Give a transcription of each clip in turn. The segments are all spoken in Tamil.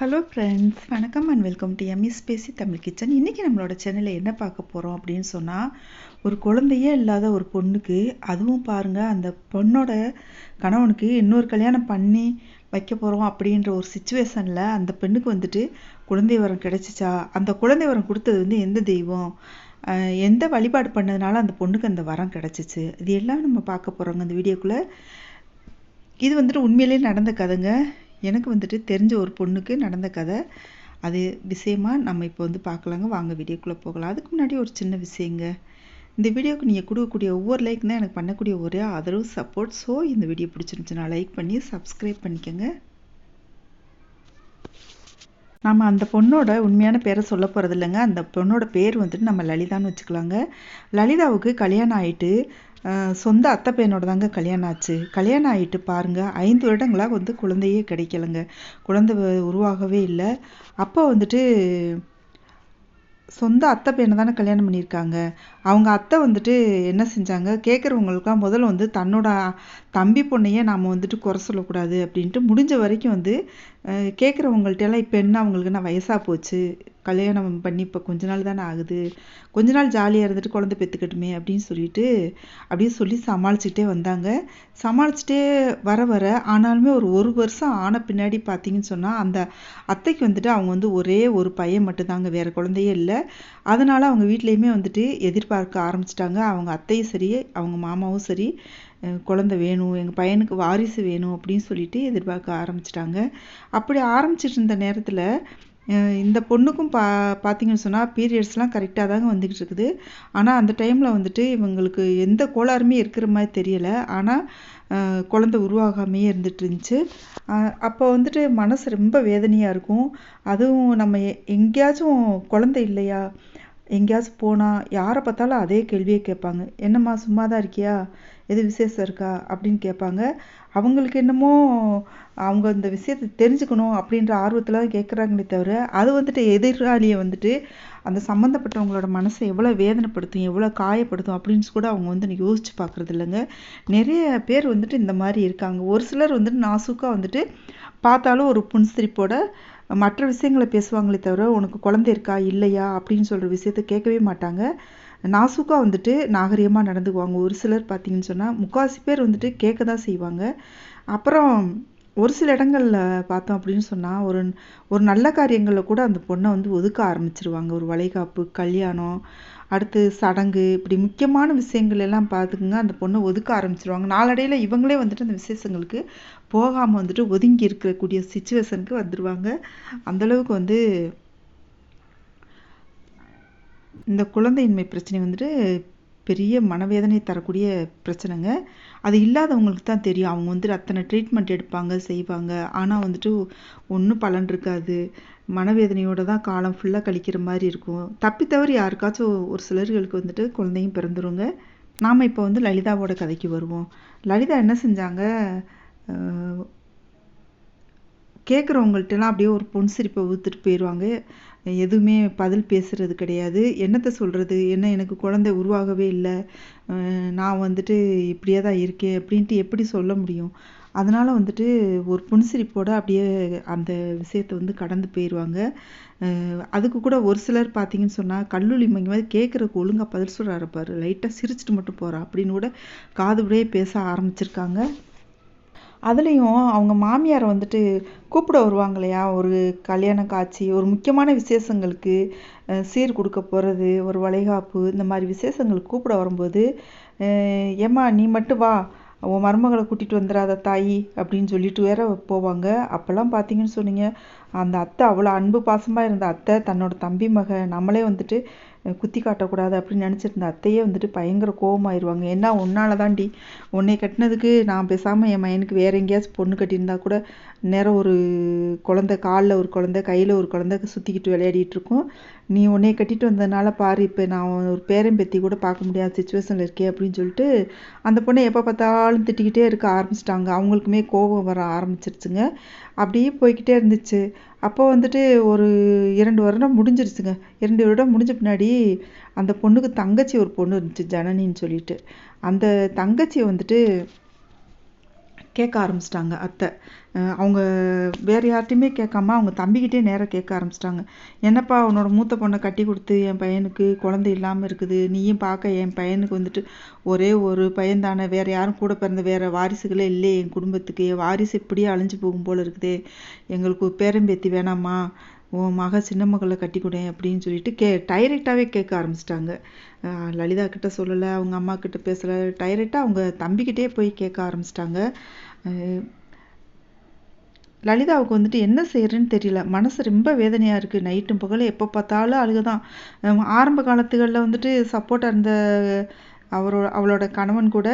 ஹலோ ஃப்ரெண்ட்ஸ் வணக்கம் அண்ட் வெல்கம் டு எம்இஸ் பேசி தமிழ் கிச்சன் இன்றைக்கி நம்மளோட சேனலில் என்ன பார்க்க போகிறோம் அப்படின்னு சொன்னால் ஒரு குழந்தையே இல்லாத ஒரு பொண்ணுக்கு அதுவும் பாருங்கள் அந்த பொண்ணோட கணவனுக்கு இன்னொரு கல்யாணம் பண்ணி வைக்க போகிறோம் அப்படின்ற ஒரு சுச்சுவேஷனில் அந்த பெண்ணுக்கு வந்துட்டு குழந்தை வரம் கிடைச்சிச்சா? அந்த குழந்தை வரம் கொடுத்தது வந்து எந்த தெய்வம்? எந்த வழிபாடு பண்ணதுனால அந்த பொண்ணுக்கு அந்த வரம் கிடச்சிச்சு? இது எல்லாம் நம்ம பார்க்க போகிறோங்க அந்த வீடியோக்குள்ளே. இது வந்துட்டு உண்மையிலேயே நடந்த கதைங்க. எனக்கு வந்துட்டு தெரிஞ்ச ஒரு பொண்ணுக்கு நடந்த கதை. அது விஷயமா நம்ம இப்போ வந்து பார்க்கலாங்க. வாங்க வீடியோக்குள்ளே போகலாம். அதுக்கு முன்னாடி ஒரு சின்ன விஷயங்க. இந்த வீடியோக்கு நீங்கள் கொடுக்கக்கூடிய ஒவ்வொரு லைக் தான் எனக்கு பண்ணக்கூடிய ஒரே ஆதரவு சப்போர்ட் ஸோ இந்த வீடியோ பிடிச்சிருந்துச்சுன்னா லைக் பண்ணி சப்ஸ்கிரைப் பண்ணிக்கோங்க. நம்ம அந்த பொண்ணோட உண்மையான பேரை சொல்ல போகிறது இல்லைங்க. அந்த பொண்ணோட பேர் வந்துட்டு நம்ம லலிதான்னு வச்சுக்கலாங்க. லலிதாவுக்கு கல்யாணம் ஆயிட்டு சொந்த அத்தை பையனோட தாங்க கல்யாணம் ஆச்சு. கல்யாணம் ஆகிட்டு பாருங்க ஐந்து வருடங்களாக வந்து குழந்தையே கிடைக்கலங்க. குழந்தை உருவாகவே இல்லை. அப்போ வந்துட்டு சொந்த அத்தை பையனை தானே கல்யாணம் பண்ணியிருக்காங்க. அவங்க அத்தை வந்துட்டு என்ன செஞ்சாங்க? கேட்குறவங்களுக்குலாம் முதல்ல வந்து தன்னோட தம்பி பொண்ணையே நாம் வந்துட்டு குறை சொல்லக்கூடாது அப்படின்ட்டு முடிஞ்ச வரைக்கும் வந்து கேட்குறவங்கள்ட்டெல்லாம் இப்போ என்ன அவங்களுக்கு என்ன வயசாக போச்சு. கல்யாணம் பண்ணி இப்போ கொஞ்ச நாள் தானே ஆகுது. கொஞ்ச நாள் ஜாலியாக இருந்துட்டு குழந்தை பெற்றுக்கட்டுமே அப்படின்னு சொல்லிட்டு அப்படியே சொல்லி சமாளிச்சுக்கிட்டே வந்தாங்க. சமாளிச்சுட்டே வர வர ஆனாலுமே ஒரு ஒரு வருஷம் ஆன பின்னாடி பார்த்தீங்கன்னு சொன்னால் அந்த அத்தைக்கு வந்துட்டு அவங்க வந்து ஒரே ஒரு பையன் மட்டும்தாங்க வேறு குழந்தையே இல்லை. அதனால் அவங்க வீட்லேயுமே வந்துட்டு எதிர்பார்க்க ஆரம்பிச்சிட்டாங்க. அவங்க அத்தையும் சரி அவங்க மாமாவும் சரி குழந்த குழந்தை வேணும் எங்கள் பையனுக்கு வாரிசு வேணும் அப்படின்னு சொல்லிட்டு எதிர்பார்க்க ஆரம்பிச்சிட்டாங்க. அப்படி ஆரம்பிச்சிட்டு இருந்த நேரத்தில் இந்த பொண்ணுக்கும் பா பார்த்தீங்கன்னு சொன்னால் பீரியட்ஸ்லாம் கரெக்டாக தாங்க வந்துக்கிட்டு இருக்குது. ஆனால் அந்த டைமில் வந்துட்டு இவங்களுக்கு எந்த கோளாறுமே இருக்கிற மாதிரி தெரியலை. ஆனால் குழந்த குழந்தை உருவாகாமையே இருந்துட்டு இருந்துச்சு. அப்போ வந்துட்டு மனசு ரொம்ப வேதனையாக இருக்கும். அதுவும் நம்ம எ- எங்கேயாச்சும் குழந்தை இல்லையா? எங்கேயாச்சும் போனால் யாரை பார்த்தாலும் அதே கேள்வியே கேட்பாங்க. என்னம்மா சும்மா தான் இருக்கியா? எது விசேஷம் இருக்கா? அப்படின்னு கேட்பாங்க. அவங்களுக்கு என்னமோ அவங்க இந்த விஷயத்தை தெரிஞ்சுக்கணும் அப்படின்ற ஆர்வத்தில் தான் கேட்குறாங்களே தவிர அது வந்துட்டு எதிராளியை வந்துட்டு அந்த சம்மந்தப்பட்டவங்களோட மனசை எவ்வளோ வேதனைப்படுத்தும் எவ்வளோ காயப்படுத்தும் அப்படின்னு கூட அவங்க வந்து யோசிச்சு பார்க்குறது இல்லைங்க. நிறைய பேர் வந்துட்டு இந்த மாதிரி இருக்காங்க. ஒரு சிலர் வந்துட்டு நாசுக்காக வந்துட்டு பார்த்தாலும் ஒரு புன்சிரிப்போட மற்ற விஷயங்களை பேசுவாங்களே தவிர உனக்கு குழந்தை இருக்கா? இல்லையா? அப்படின்னு சொல்கிற விஷயத்த கேட்கவே மாட்டாங்க. நாசுக்காக வந்துட்டு நாகரிகமாக நடந்துக்குவாங்க. ஒரு சிலர் பார்த்தீங்கன்னு சொன்னால் முக்கால்வாசி பேர் வந்துட்டு கேட்க தான் செய்வாங்க. அப்புறம் ஒரு சில இடங்களில் பார்த்தோம் அப்படின்னு சொன்னால் ஒரு ஒரு நல்ல காரியங்களில் கூட அந்த பொண்ணை வந்து ஒதுக்க ஆரம்பிச்சிருவாங்க. ஒரு வளைகாப்பு கல்யாணம் அடுத்து சடங்கு இப்படி முக்கியமான விஷயங்கள் எல்லாம் பார்த்துக்குங்க அந்த பொண்ணை ஒதுக்க ஆரம்பிச்சிருவாங்க. நாளடையில் இவங்களே வந்துட்டு அந்த விசேஷங்களுக்கு போகாமல் வந்துட்டு ஒதுங்கி இருக்கக்கூடிய சுச்சுவேஷனுக்கு வந்துடுவாங்க அந்தளவுக்கு வந்து இந்த குழந்தையின்மை பிரச்சனை வந்துட்டு பெரிய மனவேதனை தரக்கூடிய பிரச்சனைங்க. அது இல்லாதவங்களுக்கு தான் தெரியும். அவங்க வந்துட்டு அத்தனை ட்ரீட்மெண்ட் எடுப்பாங்க செய்வாங்க. ஆனால் வந்துட்டு ஒன்றும் பலன் இருக்காது. மனவேதனையோட தான் காலம் ஃபுல்லாக கழிக்கிற மாதிரி இருக்கும். தப்பி யாருக்காச்சும் ஒரு சிலர்களுக்கு வந்துட்டு குழந்தையும் பிறந்துருங்க. நாம் இப்போ வந்து லலிதாவோட கதைக்கு வருவோம். லலிதா என்ன செஞ்சாங்க? கேட்குறவங்கள்ட்டலாம் அப்படியே ஒரு பொன் சிரிப்பை ஊத்துட்டு போயிடுவாங்க எதுவுமே பதில் பேசுறது கிடையாது. என்னத்தை சொல்கிறது என்ன எனக்கு குழந்தை உருவாகவே இல்லை. நான் வந்துட்டு இப்படியே தான் இருக்கேன் அப்படின்ட்டு எப்படி சொல்ல முடியும்? அதனால் வந்துட்டு ஒரு புன்சிரிப்போட அப்படியே அந்த விஷயத்தை வந்து கடந்து போயிடுவாங்க. அதுக்கு கூட ஒரு சிலர் பார்த்தீங்கன்னு சொன்னால் கல்லூரி மங்கி மாதிரி கேட்குறக்கு ஒழுங்காக பதில் சொல்கிறாரு பாரு. லைட்டாக சிரிச்சிட்டு மட்டும் போகிறா அப்படின்னு கூட காது விடையே பேச ஆரம்பிச்சிருக்காங்க. அதுலேயும் அவங்க மாமியார் வந்துட்டு கூப்பிட வருவாங்க இல்லையா ஒரு கல்யாண காட்சி ஒரு முக்கியமான விசேஷங்களுக்கு சீர் கொடுக்க போகிறது ஒரு வளைகாப்பு இந்த மாதிரி விசேஷங்களுக்கு கூப்பிட வரும்போது ஏம்மா நீ மட்டும் வா. உன் மருமகளை கூட்டிகிட்டு வந்துடாத தாயி. அப்படின்னு சொல்லிட்டு வேற போவாங்க. அப்போல்லாம் பார்த்தீங்கன்னு சொன்னீங்க அந்த அத்தை அவ்வளோ அன்பு பாசமாக இருந்த அத்தை தன்னோட தம்பி மக நம்மளே வந்துட்டு குத்தி காட்டக்கூடாது அப்படின்னு நினச்சிருந்த அத்தையே வந்துட்டு பயங்கர கோபமாயிருவாங்க என்ன உன்னால தாண்டி உன்னை கட்டினதுக்கு நான் பேசாமல் என் பையனுக்கு வேற எங்கேயாச்சும் பொண்ணு கட்டியிருந்தா கூட நேரம் ஒரு குழந்தை காலில் ஒரு குழந்தை கையில் ஒரு குழந்தை சுற்றிக்கிட்டு விளையாடிட்டு இருக்கோம் நீ உன்னைய கட்டிட்டு வந்ததுனால பாரு இப்போ நான் ஒரு பேரன் பேத்தி கூட பார்க்க முடியாத சுச்சுவேஷனில் இருக்கே அப்படின்னு சொல்லிட்டு அந்த பொண்ணை எப்போ பார்த்தாலும் திட்டிக்கிட்டே இருக்க ஆரம்பிச்சிட்டாங்க. அவங்களுக்குமே கோபம் வர ஆரம்பிச்சிருச்சுங்க. அப்படியே போய்கிட்டே இருந்துச்சு. அப்போ வந்துட்டு ஒரு இரண்டு வருடம் முடிஞ்சிருச்சுங்க. இரண்டு வருடம் முடிஞ்ச பின்னாடி அந்த பொண்ணுக்கு தங்கச்சி ஒரு பொண்ணு இருந்துச்சு ஜனனின்னு சொல்லிட்டு. அந்த தங்கச்சி வந்துட்டு கேட்க ஆரம்பிச்சிட்டாங்க அத்தை. அவங்க வேறு யார்கிட்டையுமே கேட்காம அவங்க தம்பிக்கிட்டே நேராக கேட்க ஆரம்பிச்சிட்டாங்க. என்னப்பா உன்னோட மூத்த பொண்ணை கட்டி கொடுத்து என் பையனுக்கு குழந்தை இல்லாமல் இருக்குது. நீயும் பார்க்க என் பையனுக்கு வந்துட்டு ஒரே ஒரு பையன் தானே. வேறு யாரும் கூட பிறந்த வேறு வாரிசுகளே இல்லை என் குடும்பத்துக்கு. என் வாரிசு இப்படியே அழிஞ்சு போகும் போல் இருக்குதே. எங்களுக்கு பேரம்பேத்தி வேணாமா? உன் மக சின்ன மகளை கட்டி கொடு அப்படின்னு சொல்லிட்டு கே டைரெக்டாகவே கேட்க ஆரம்பிச்சிட்டாங்க. லலிதா கிட்ட சொல்லலை அவங்க அம்மா கிட்ட பேசலை. டைரெக்டாக அவங்க தம்பிக்கிட்டே போய் கேட்க ஆரம்பிச்சிட்டாங்க. லலிதாவுக்கு வந்துட்டு என்ன செய்கிறேன்னு தெரியல. மனசு ரொம்ப வேதனையாக இருக்குது நைட்டும் பகலும் எப்போ பார்த்தாலும் அழுகுதான். ஆரம்ப காலத்துகளில் வந்துட்டு சப்போர்ட்டாக இருந்த அவரோட அவளோட கணவன் கூட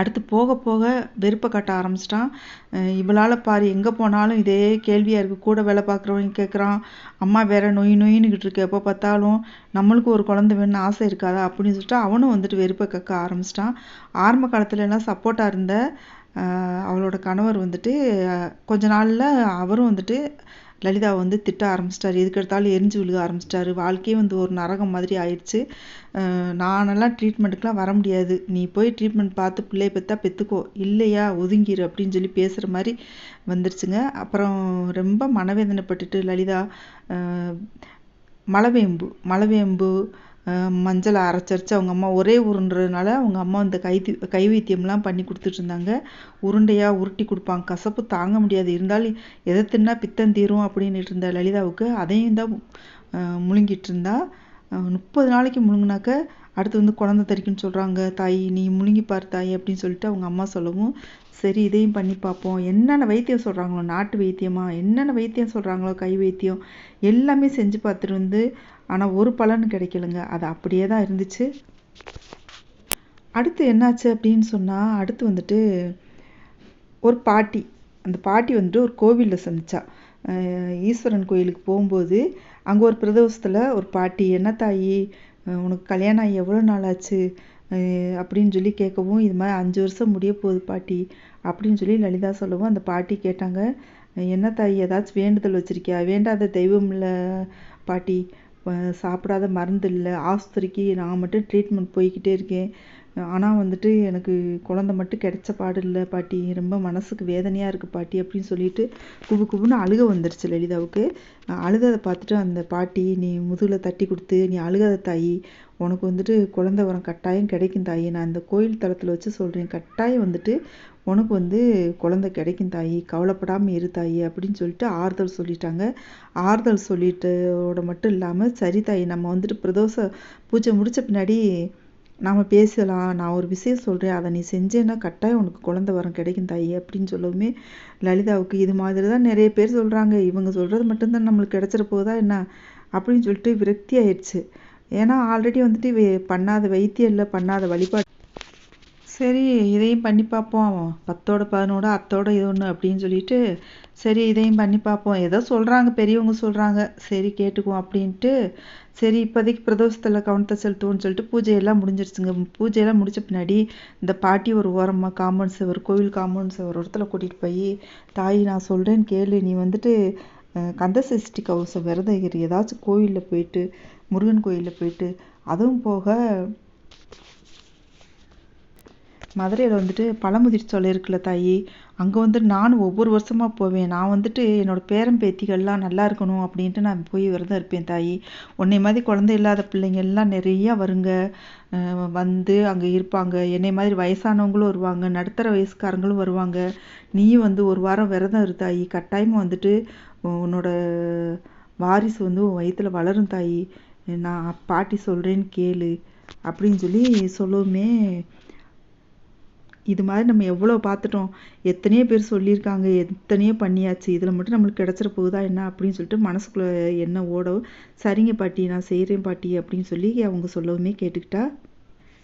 அடுத்து போக போக வெறுப்பை காட்ட ஆரம்பிச்சிட்டான். இவளால் பாரு எங்கே போனாலும் இதே கேள்வியாக இருக்குது கூட வேலை பார்க்குறவங்க கேட்குறான் அம்மா வேற நொய் நொயின்னுக்கிட்டு இருக்கு. எப்போ பார்த்தாலும் நம்மளுக்கு ஒரு குழந்தை வேணும்னு ஆசை இருக்காதா? அப்படின்னு சொல்லிட்டு அவனும் வந்துட்டு வெறுப்பை கக்க ஆரம்பிச்சிட்டான். ஆரம்ப காலத்துல எல்லாம் சப்போர்ட்டாக இருந்த அவளோட கணவர் வந்துட்டு கொஞ்ச நாளில் அவரும் வந்துட்டு லலிதாவை வந்து திட்ட ஆரம்பிச்சிட்டாரு. எதுக்கெடுத்தாலும் எரிஞ்சு விழுக ஆரம்பிச்சிட்டாரு. வாழ்க்கையே வந்து ஒரு நரகம் மாதிரி ஆயிடுச்சு. நானெல்லாம் ட்ரீட்மெண்ட்டுக்கெலாம் வர முடியாது. நீ போய் ட்ரீட்மெண்ட் பார்த்து பிள்ளைய பெற்றா பெற்றுக்கோ இல்லையா ஒதுங்கிரு அப்படின்னு சொல்லி பேசுகிற மாதிரி வந்துருச்சுங்க. அப்புறம் ரொம்ப மனவேதனைப்பட்டுட்டு லலிதா மலவேம்பு மலவேம்பு மஞ்சளை அரைச்சரைச்சு அவங்க அம்மா ஒரே உருண்டுறதுனால அவங்க அம்மா இந்த கை கை வைத்தியம்லாம் பண்ணி கொடுத்துட்டு இருந்தாங்க உருண்டையாக உருட்டி கொடுப்பாங்க. கசப்பு தாங்க முடியாது. இருந்தாலும் எதை தின்னா பித்தம் தீரும் அப்படின்னுட்டு இருந்த லலிதாவுக்கு அதையும் தான் முழுங்கிட்டு இருந்தா முப்பது நாளைக்கு முழுங்கினாக்க அடுத்து வந்து குழந்தை தறிக்குன்னு சொல்கிறாங்க தாய் நீ முழுங்கி பார் தாய் அப்படின்னு சொல்லிட்டு அவங்க அம்மா சொல்லவும் சரி இதையும் பண்ணி பார்ப்போம். என்னென்ன வைத்தியம் சொல்கிறாங்களோ நாட்டு வைத்தியமா? என்னென்ன வைத்தியம் சொல்கிறாங்களோ கை வைத்தியம் எல்லாமே செஞ்சு பார்த்துட்டு வந்து ஆனால் ஒரு பலன் கிடைக்கலங்க. அது அப்படியே தான் இருந்துச்சு. அடுத்து என்னாச்சு அப்படின்னு சொன்னால் அடுத்து வந்துட்டு ஒரு பாட்டி. அந்த பாட்டி வந்துட்டு ஒரு கோவிலில் சந்திச்சா ஈஸ்வரன் கோயிலுக்கு போகும்போது அங்கே ஒரு பிரதோஷத்தில் ஒரு பாட்டி என்ன தாயி? உனக்கு கல்யாணம் ஆகி எவ்வளோ நாள் ஆச்சு? அப்படின்னு சொல்லி கேட்கவும் இது மாதிரி அஞ்சு வருஷம் முடிய போகுது பாட்டி அப்படின்னு சொல்லி லலிதா சொல்லவும் அந்த பாட்டி கேட்டாங்க. என்ன தாயி? ஏதாச்சும் வேண்டுதல் வச்சுருக்கியா? வேண்டாத தெய்வம் இல்லை பாட்டி. சாப்பிடாத மருந்து இல்லை. ஆஸ்பத்திரிக்கு நான் மட்டும் ட்ரீட்மெண்ட் போய்கிட்டே இருக்கேன். ஆனால் வந்துட்டு எனக்கு குழந்தை மட்டும் கிடைச்ச பாடு இல்லை பாட்டி. ரொம்ப மனசுக்கு வேதனையாக இருக்குது பாட்டி அப்படின்னு சொல்லிட்டு குபு குபுன்னு அழுக வந்துருச்சு லலிதாவுக்கு. அழுகதை பார்த்துட்டு அந்த பாட்டி நீ முதுகில் தட்டி கொடுத்து நீ அழுகாத தாயி. உனக்கு வந்துட்டு குழந்தை வரம் கட்டாயம் கிடைக்கும் தாயி. நான் அந்த கோயில் தளத்தில் வச்சு சொல்கிறேன் கட்டாயம் வந்துட்டு உனக்கு வந்து குழந்தை கிடைக்கும் தாயி கவலைப்படாமல் இரு தாயி அப்படின்னு சொல்லிட்டு ஆறுதல் சொல்லிட்டாங்க. ஆறுதல் சொல்லிட்டோட மட்டும் இல்லாமல் சரி தாயி நம்ம வந்துட்டு பிரதோஷ பூஜை முடிச்ச பின்னாடி நாம் பேசலாம். நான் ஒரு விஷயம் சொல்கிறேன் அதை நீ செஞ்சேன்னா கட்டாயம் உனக்கு குழந்தை வரம் கிடைக்கும் தாயி அப்படின்னு சொல்லவுமே லலிதாவுக்கு இது மாதிரி தான் நிறைய பேர் சொல்கிறாங்க இவங்க சொல்கிறது மட்டும்தான் நம்மளுக்கு கிடைச்சிட போதா என்ன அப்படின்னு சொல்லிட்டு விரக்தி ஆயிடுச்சு. ஏன்னா ஆல்ரெடி வந்துட்டு பண்ணாத வைத்தியம் இல்லை பண்ணாத வழிபாடு சரி இதையும் பண்ணி பார்ப்போம். பத்தோட பதினோட அத்தோட இது ஒன்று அப்படின்னு சொல்லிட்டு சரி இதையும் பண்ணி பார்ப்போம். ஏதோ சொல்கிறாங்க பெரியவங்க சொல்கிறாங்க சரி கேட்டுக்குவோம் அப்படின்ட்டு சரி இப்போதைக்கு பிரதோஷத்தில் கவனத்தை செலுத்துவோம்னு சொல்லிட்டு பூஜையெல்லாம் முடிஞ்சிருச்சுங்க. பூஜையெல்லாம் முடிச்ச பின்னாடி இந்த பாட்டி ஒரு ஓரமாக காம்பவுண்ட் சுவர் கோவில் காம்பவுண்ட் சுவர் இடத்துல கூட்டிகிட்டு போய் தாய் நான் சொல்கிறேன்னு கேளு. நீ வந்துட்டு கந்த சஷ்டி கவசம் விரதகிரி ஏதாச்சும் கோயிலில் போயிட்டு முருகன் கோயிலில் போயிட்டு அதுவும் போக மதுரையில் வந்துட்டு பழமுதிர் சோலை இருக்குல்ல தாயி? அங்கே வந்துட்டு நானும் ஒவ்வொரு வருஷமாக போவேன். நான் வந்துட்டு என்னோட பேரன் பேத்திகள்லாம் நல்லா இருக்கணும் அப்படின்ட்டு நான் போய் விரதம் இருப்பேன் தாயி. உன்னை மாதிரி குழந்தை இல்லாத பிள்ளைங்க எல்லாம் நிறையா வருங்க. வந்து அங்கே இருப்பாங்க. என்னை மாதிரி வயசானவங்களும் வருவாங்க. நடுத்தர வயசுக்காரங்களும் வருவாங்க. நீயும் வந்து ஒரு வாரம் விரதம் இரு தாயி. கட்டாயமாக வந்துட்டு உன்னோட வாரிசு வந்து உன் வயிற்றில் வளரும் தாயி. நான் பாட்டி சொல்கிறேன்னு கேளு அப்படின்னு சொல்லி சொல்லவுமே இது மாதிரி நம்ம எவ்வளோ பார்த்துட்டோம். எத்தனையோ பேர் சொல்லியிருக்காங்க எத்தனையோ பண்ணியாச்சு. இதில் மட்டும் நம்மளுக்கு கிடச்சிட போகுதா என்ன அப்படின்னு சொல்லிட்டு மனசுக்குள்ளே என்ன ஓடவும் சரிங்க பாட்டி நான் செய்கிறேன் பாட்டி அப்படின்னு சொல்லி அவங்க சொல்லவுமே கேட்டுக்கிட்டா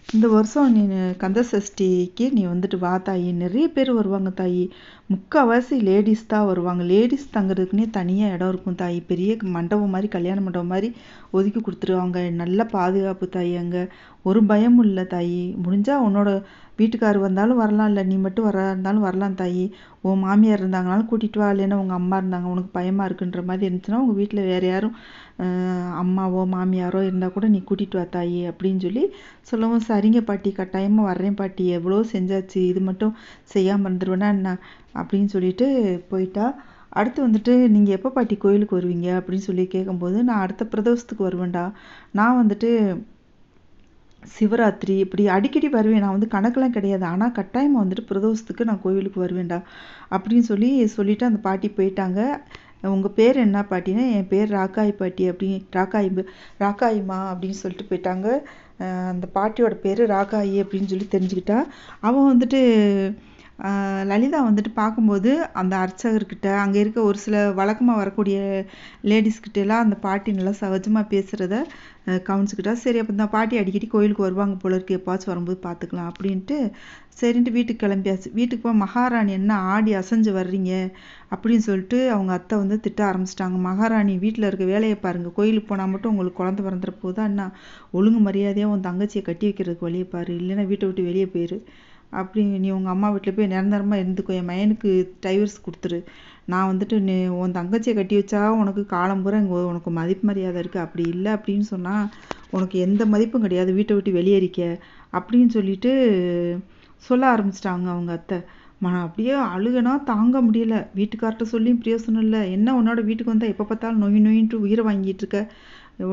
இந்த வருஷம் நீ கந்த சஷ்டிக்கு நீ வந்துட்டு வா தாயி. நிறைய பேர் வருவாங்க தாயி. முக்கால்வாசி லேடிஸ் தான் வருவாங்க. லேடிஸ் தங்குறதுக்குன்னே தனியாக இடம் இருக்கும் தாயி. பெரிய மண்டபம் மாதிரி கல்யாண மண்டபம் மாதிரி ஒதுக்கி கொடுத்துருவாங்க. நல்ல பாதுகாப்பு தாயி அங்கே. ஒரு பயமும் இல்லை தாயி. முடிஞ்சால் உன்னோட வீட்டுக்கார் வந்தாலும் வரலாம் இல்லை நீ மட்டும் வர இருந்தாலும் வரலாம் தாயி. உன் மாமியார் இருந்தாங்கனாலும் கூட்டிகிட்டு வா இல்லைன்னா உங்கள் அம்மா இருந்தாங்க உனக்கு பயமாக இருக்குன்ற மாதிரி இருந்துச்சுன்னா உங்கள் வீட்டில் வேறு யாரும் அம்மாவோ மாமியாரோ இருந்தால் கூட நீ கூட்டிகிட்டு வா தாயி அப்படின்னு சொல்லி சொல்லவும் சரிங்க பாட்டி கட்டாயமாக வர்றேன் பாட்டி எவ்வளோ செஞ்சாச்சு இது மட்டும் செய்யாமல் இருந்துருவேன்னா என்ன அப்படின்னு சொல்லிட்டு போயிட்டா. அடுத்து வந்துட்டு நீங்கள் எப்போ பாட்டி கோயிலுக்கு வருவீங்க அப்படின்னு சொல்லி கேட்கும்போது நான் அடுத்த பிரதோஷத்துக்கு வருவேன்டா. நான் வந்துட்டு சிவராத்திரி இப்படி அடிக்கடி வருவேன். நான் வந்து கணக்கெலாம் கிடையாது. ஆனால் கட்டாயமாக வந்துட்டு பிரதோஷத்துக்கு நான் கோவிலுக்கு வருவேன்டா. அப்படின்னு சொல்லி சொல்லிட்டு அந்த பாட்டி போயிட்டாங்க. உங்கள் பேர் என்ன பாட்டினா என் பேர் ராக்காய் பாட்டி அப்படி ராக்காய் ராக்காயிமா அப்படின்னு சொல்லிட்டு போயிட்டாங்க. அந்த பாட்டியோட பேர் ராக்காயி அப்படின்னு சொல்லி தெரிஞ்சுக்கிட்டா. அவன் வந்துட்டு லலிதா வந்துட்டு பார்க்கும்போது அந்த அர்ச்சகர்கிட்ட அங்கே இருக்க ஒரு சில வழக்கமாக வரக்கூடிய லேடிஸ்கிட்ட எல்லாம் அந்த பாட்டி நல்லா சகஜமாக பேசுகிறத கவனிச்சுக்கிட்டா சரி அப்போ தான் பாட்டி அடிக்கடி கோயிலுக்கு வருவாங்க போல இருக்கு. எப்பாச்சும் வரும்போது பார்த்துக்கலாம் அப்படின்ட்டு சரின்ட்டு வீட்டுக்கு கிளம்பியாச்சு. வீட்டுக்கு போய் மகாராணி என்ன ஆடி அசைஞ்சு வர்றீங்க? அப்படின்னு சொல்லிட்டு அவங்க அத்தை வந்து திட்ட ஆரம்பிச்சிட்டாங்க. மகாராணி வீட்டில் இருக்க வேலையை பாருங்கள் கோயிலுக்கு போனால் மட்டும் உங்களுக்கு குழந்தை பிறந்துற போதா என்ன? ஒழுங்கு மரியாதையாக உன் தங்கச்சியை கட்டி வைக்கிறதுக்கு வழியை பாரு. இல்லைன்னா வீட்டை விட்டு வெளியே போயிரு. அப்படி நீ உங்கள் அம்மா வீட்டில் போய் நிரந்தரமாக இருந்துக்கோ. என் மயனுக்கு டைவர்ஸ் கொடுத்துரு. நான் வந்துட்டு நீ உன் தங்கச்சியை கட்டி வச்சா உனக்கு காலம் பூரா இங்கே உனக்கு மதிப்பு மரியாதை இருக்குது அப்படி இல்லை அப்படின்னு சொன்னால் உனக்கு எந்த மதிப்பும் கிடையாது. வீட்டை விட்டு வெளியேறிக்க அப்படின்னு சொல்லிட்டு சொல்ல ஆரம்பிச்சிட்டாங்க அவங்க அத்தை. மன அப்படியே அழுகனா தாங்க முடியல. வீட்டுக்கார்ட்ட சொல்லியும் பிரயோசனம் இல்லை. என்ன உன்னோட வீட்டுக்கு வந்தால் எப்போ பார்த்தாலும் நொய் நொயின்ட்டு உயிரை வாங்கிட்டு இருக்க?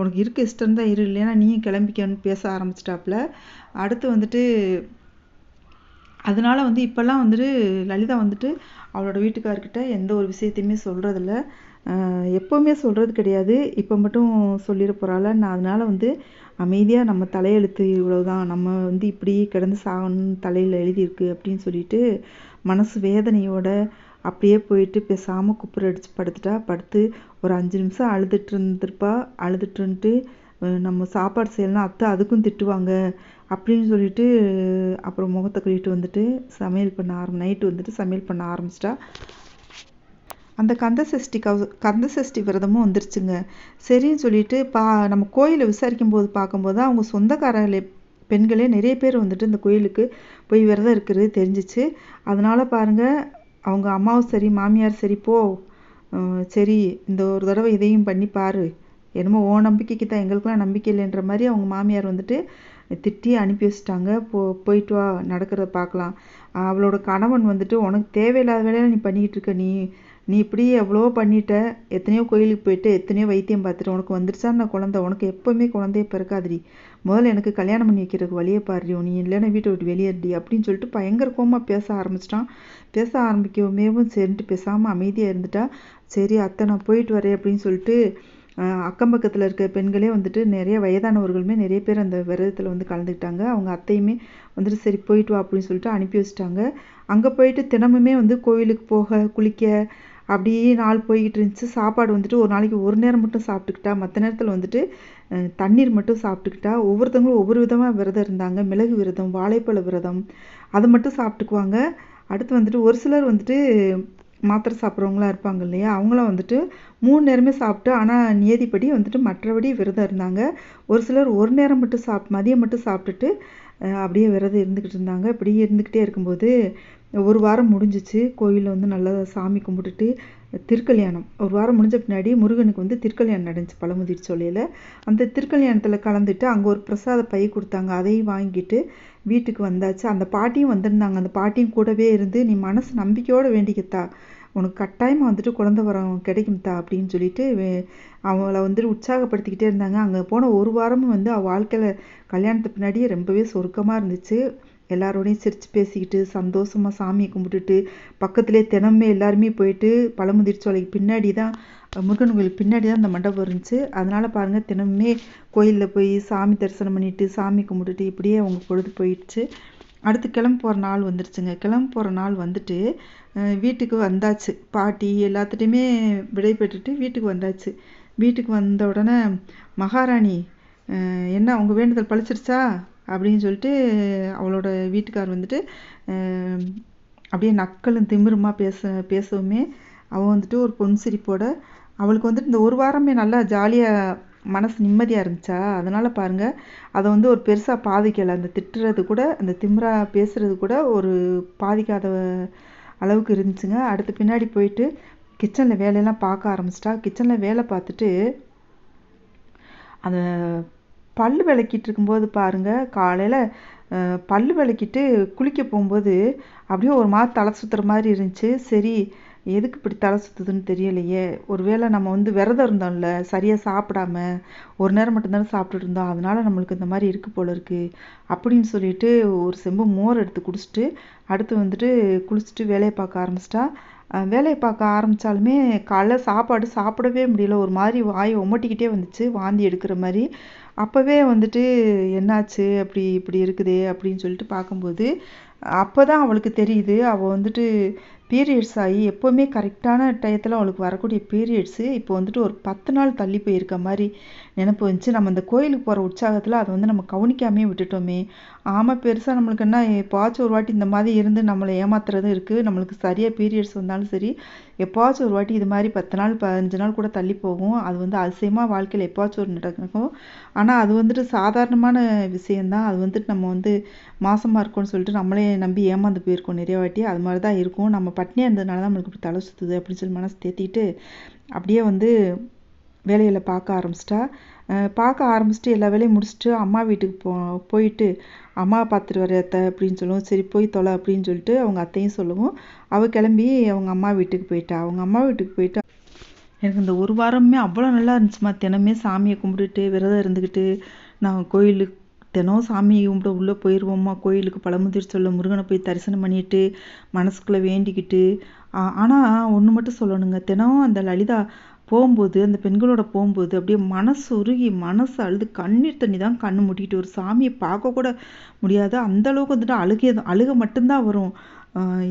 உனக்கு இருக்க இஷ்டம் தான் இரு இல்லைன்னா நீயும் கிளம்பிக்கன்னு பேச ஆரம்பிச்சிட்டாப்புல. அடுத்து வந்துட்டு அதனால வந்து இப்போல்லாம் வந்துட்டு லலிதா வந்துட்டு அவளோட வீட்டுக்காரர்கிட்ட எந்த ஒரு விஷயத்தையுமே சொல்கிறதில்ல எப்போவுமே சொல்கிறது கிடையாது. இப்போ மட்டும் சொல்லிட போகிறாள் நான் அதனால் வந்து அமைதியாக நம்ம தலையெழுத்து இவ்வளவுதான். நம்ம வந்து இப்படி கிடந்து சாகணும்னு தலையில் எழுதியிருக்கு அப்படின்னு சொல்லிட்டு மனசு வேதனையோட அப்படியே போயிட்டு பேசாமல் குப்புற அடித்து படுத்துட்டா படுத்து ஒரு அஞ்சு நிமிஷம் அழுதுட்டு இருந்திருப்பா. அழுதுட்டு நம்ம சாப்பாடு செய்யலாம் அத்தை அதுக்கும் திட்டுவாங்க. அப்படின்னு சொல்லிட்டு அப்புறம் முகத்தை கழுவிட்டு வந்துட்டு சமையல் பண்ண ஆரம்பி நைட்டு வந்துட்டு சமையல் பண்ண ஆரம்பிச்சிட்டா. அந்த கந்த சஷ்டி கவ கந்த சஷ்டி விரதமும் வந்துருச்சுங்க. சரின்னு சொல்லிட்டு பா நம்ம கோயிலை விசாரிக்கும் போது பார்க்கும்போது அவங்க சொந்தக்காரர்களே பெண்களே நிறைய பேர் வந்துட்டு இந்த கோயிலுக்கு போய் விரதம் இருக்கிறது தெரிஞ்சிச்சு. அதனால பாருங்க அவங்க அம்மாவும் சரி மாமியார் சரி போ. சரி இந்த ஒரு தடவை இதையும் பண்ணி பாரு. என்னமோ ஓ நம்பிக்கைக்கு தான் எங்களுக்கெல்லாம் நம்பிக்கை இல்லைன்ற மாதிரி அவங்க மாமியார் வந்துட்டு திட்டி அனுப்பி வச்சிட்டாங்க. போ போயிட்டு வா நடக்கிறத பார்க்கலாம் அவளோட கணவன் வந்துட்டு உனக்கு தேவையில்லாத வேலையில நீ பண்ணிக்கிட்டு இருக்க. நீ நீ இப்படி எவ்வளோ பண்ணிட்ட? எத்தனையோ கோயிலுக்கு போயிட்டு எத்தனையோ வைத்தியம் பார்த்துட்டு உனக்கு வந்துருச்சான்னு குழந்தை? உனக்கு எப்போவுமே குழந்தைய பிறக்காதடி. முதல்ல எனக்கு கல்யாணம் பண்ணி வைக்கிறதுக்கு வழியை பாரு நீ இல்லைன்னா வீட்டை விட்டு வெளியேறடி அப்படின்னு சொல்லிட்டு பயங்கர கோமா பேச ஆரம்பிச்சிட்டான். பேச ஆரம்பிக்கவுமேவும் சரின்ட்டு பேசாமல் அமைதியாக இருந்துட்டா. சரி அத்தை நான் போயிட்டு வரேன் அப்படின்னு சொல்லிட்டு அக்கம் பக்கத்தில் இருக்க பெண்களே வந்துட்டு நிறைய வயதானவர்களுமே நிறைய பேர் அந்த விரதத்தில் வந்து கலந்துக்கிட்டாங்க. அவங்க அத்தையுமே வந்துட்டு சரி போயிட்டு வா அப்படின்னு சொல்லிட்டு அனுப்பி வச்சிட்டாங்க. அங்கே போயிட்டு தினமுமே வந்து கோவிலுக்கு போக குளிக்க அப்படியே நாள் போய்கிட்டு இருந்துச்சு. சாப்பாடு வந்துட்டு ஒரு நாளைக்கு ஒரு நேரம் மட்டும் சாப்பிட்டுக்கிட்டா மற்ற நேரத்தில் வந்துட்டு தண்ணீர் மட்டும் சாப்பிட்டுக்கிட்டா ஒவ்வொருத்தவங்களும் ஒவ்வொரு விதமாக விரதம் இருந்தாங்க. மிளகு விரதம் வாழைப்பழ விரதம் அதை மட்டும் சாப்பிட்டுக்குவாங்க. அடுத்து வந்துட்டு ஒரு சிலர் வந்துட்டு மாத்திரை சாப்பிட்றவங்களா இருப்பாங்க இல்லையா? அவங்களாம் வந்துட்டு மூணு நேரமே சாப்பிட்டு ஆனால் நியதிப்படி வந்துட்டு மற்றபடி விரதம் இருந்தாங்க. ஒரு சிலர் ஒரு நேரம் மட்டும் சாப் மதியம் மட்டும் சாப்பிட்டுட்டு அப்படியே விரதம் இருந்துக்கிட்டு இருந்தாங்க. இப்படி இருந்துக்கிட்டே இருக்கும்போது ஒரு வாரம் முடிஞ்சிச்சு. கோயிலில் வந்து நல்லா சாமி கும்பிட்டுட்டு திருக்கல்யாணம். ஒரு வாரம் முடிஞ்ச பின்னாடி முருகனுக்கு வந்து திருக்கல்யாணம் நடந்துச்சு பழமுதிர் சொல்லையில் அந்த திருக்கல்யாணத்தில் கலந்துட்டு அங்கே ஒரு பிரசாத பை கொடுத்தாங்க. அதையும் வாங்கிட்டு வீட்டுக்கு வந்தாச்சு. அந்த பாட்டியும் வந்திருந்தாங்க. அந்த பாட்டியும் கூடவே இருந்து நீ மனசு நம்பிக்கையோடு வேண்டிக்கத்தா. உனக்கு கட்டாயமாக வந்துட்டு குழந்தை வரம் கிடைக்கும்தா? அப்படின்னு சொல்லிட்டு அவங்கள வந்துட்டு உற்சாகப்படுத்திக்கிட்டே இருந்தாங்க. அங்கே போன ஒரு வாரமும் வந்து அவள் வாழ்க்கையில் கல்யாணத்துக்கு பின்னாடியே ரொம்பவே சொருக்கமாக இருந்துச்சு. எல்லாரோடையும் சிரித்து பேசிக்கிட்டு சந்தோஷமாக சாமியை கும்பிட்டுட்டு பக்கத்துலேயே தினமே எல்லாருமே போயிட்டு பழமுதிர் சோலைக்கு பின்னாடி தான் முருகன் கோயிலுக்கு பின்னாடி தான் அந்த மண்டபம் இருந்துச்சு. அதனால் பாருங்கள் தினமே கோயிலில் போய் சாமி தரிசனம் பண்ணிவிட்டு சாமி கும்பிட்டுட்டு இப்படியே அவங்க பொழுது போயிடுச்சு. அடுத்து கிளம்ப போகிற நாள் வந்துருச்சுங்க. கிளம்பு போகிற நாள் வந்துட்டு வீட்டுக்கு வந்தாச்சு. பாட்டி எல்லாத்துட்டையுமே விடை பெற்றுட்டு வீட்டுக்கு வந்தாச்சு. வீட்டுக்கு வந்த உடனே மகாராணி என்ன உங்கள் வேண்டுதல் பழிச்சிருச்சா? அப்படின்னு சொல்லிட்டு அவளோட வீட்டுக்கார் வந்துட்டு அப்படியே நக்கலும் திமிருமா பேச பேசவுமே அவள் வந்துட்டு ஒரு பொன் சிரிப்போட அவளுக்கு வந்துட்டு இந்த ஒரு வாரமே நல்லா ஜாலியாக மனசு நிம்மதியாக இருந்துச்சா? அதனால் பாருங்கள் அதை வந்து ஒரு பெருசாக பாதிக்கலை. அந்த திட்டுறது கூட அந்த திமிரா பேசுகிறது கூட ஒரு பாதிக்காத அளவுக்கு இருந்துச்சுங்க. அடுத்து பின்னாடி போயிட்டு கிச்சனில் வேலையெல்லாம் பார்க்க ஆரம்பிச்சிட்டா. கிச்சனில் வேலை பார்த்துட்டு அந்த பல் விளக்கிட்டு இருக்கும்போது பாருங்கள் காலையில் பல் விளக்கிட்டு குளிக்க போகும்போது அப்படியே ஒரு மாதிரி தலை சுற்றுற மாதிரி இருந்துச்சு. சரி எதுக்கு இப்படி தலை சுற்றுதுன்னு தெரியலையே. ஒருவேளை நம்ம வந்து விரதம் இருந்தோம்ல சரியாக சாப்பிடாம ஒரு நேரம் மட்டும்தானே சாப்பிட்டுட்டு இருந்தோம். அதனால நம்மளுக்கு இந்த மாதிரி இருக்குது போல இருக்குது அப்படின்னு சொல்லிட்டு ஒரு செம்பு மோர் எடுத்து குடிச்சிட்டு அடுத்து வந்துட்டு குளிச்சுட்டு வேலையை பார்க்க ஆரம்பிச்சிட்டா. வேலையை பார்க்க ஆரம்பித்தாலுமே காலைல சாப்பாடு சாப்பிடவே முடியல. ஒரு மாதிரி வாய் ஒமட்டிக்கிட்டே வந்துச்சு. வாந்தி எடுக்கிற மாதிரி அப்போவே வந்துட்டு என்னாச்சு? அப்படி இப்படி இருக்குதே அப்படின்னு சொல்லிட்டு பார்க்கும்போது அப்போ தான் அவளுக்கு தெரியுது. அவள் வந்துட்டு பீரியட்ஸ் ஆகி எப்போவுமே கரெக்டான டயத்தில் அவளுக்கு வரக்கூடிய பீரியட்ஸு இப்போ வந்துட்டு ஒரு பத்து நாள் தள்ளி போயிருக்க மாதிரி நினப்பு வந்துச்சு. நம்ம இந்த கோயிலுக்கு போகிற உற்சாகத்தில் அதை வந்து நம்ம கவனிக்காமே விட்டுட்டோமே. ஆமாம் பெருசாக நம்மளுக்கு என்ன எப்போவாச்சும் ஒரு வாட்டி இந்த மாதிரி இருந்து நம்மளை ஏமாத்துறதும் இருக்குது நம்மளுக்கு சரியாக பீரியட்ஸ் வந்தாலும் சரி எப்போவாச்சும் ஒரு வாட்டி இது மாதிரி பத்து நாள் பதினஞ்சு நாள் கூட தள்ளி போகும். அது வந்து அதிசயமாக வாழ்க்கையில் எப்போச்சும் ஒரு நடக்கும். ஆனால் அது வந்துட்டு சாதாரணமான விஷயந்தான் அது வந்துட்டு நம்ம வந்து மாசமாக இருக்கோம்னு சொல்லிட்டு நம்மளே நம்பி ஏமாந்து போயிருக்கோம் நிறைய வாட்டி. அது மாதிரி தான் இருக்கும். நம்ம பட்னியாக இருந்ததுனால தான் நம்மளுக்கு இப்படி தலை சுற்றுது அப்படின்னு சொல்லி மனசு தேத்திட்டு அப்படியே வந்து வேலைகளை பார்க்க ஆரம்பிச்சிட்டா. பார்க்க ஆரம்பிச்சிட்டு எல்லா வேலையும் முடிச்சுட்டு அம்மா வீட்டுக்கு போ போயிட்டு அம்மா பார்த்துட்டு வர அத்தை அப்படின்னு சொல்லுவோம். சரி போய் தொலை அப்படின்னு சொல்லிட்டு அவங்க அத்தையும் சொல்லுவோம். அவள் கிளம்பி அவங்க அம்மா வீட்டுக்கு போயிட்டா. அவங்க அம்மா வீட்டுக்கு போயிட்டு. எனக்கு இந்த ஒரு வாரமே அவ்வளோ நல்லா இருந்துச்சுமா தினமே சாமியை கும்பிட்டுட்டு விரதம் இருந்துக்கிட்டு நான் கோயிலுக்கு தினம் சாமியை கும்பிட உள்ளே போயிடுவோம்மா கோயிலுக்கு பழமுதிர் சொல்ல முருகனை போய் தரிசனம் பண்ணிட்டு மனசுக்குள்ளே வேண்டிக்கிட்டு ஆனால் ஒன்று மட்டும் சொல்லணுங்க. தினம் அந்த லலிதா போகும்போது அந்த பெண்களோட போகும்போது அப்படியே மனசு உருகி மனசு அழுது கண்ணீர் தண்ணி தான் கண்ணு மூடிட்டு ஒரு சாமியை பார்க்க கூட முடியாது. அந்த அளவுக்கு வந்துட்டு அழுகே அழுக மட்டும்தான் வரும்.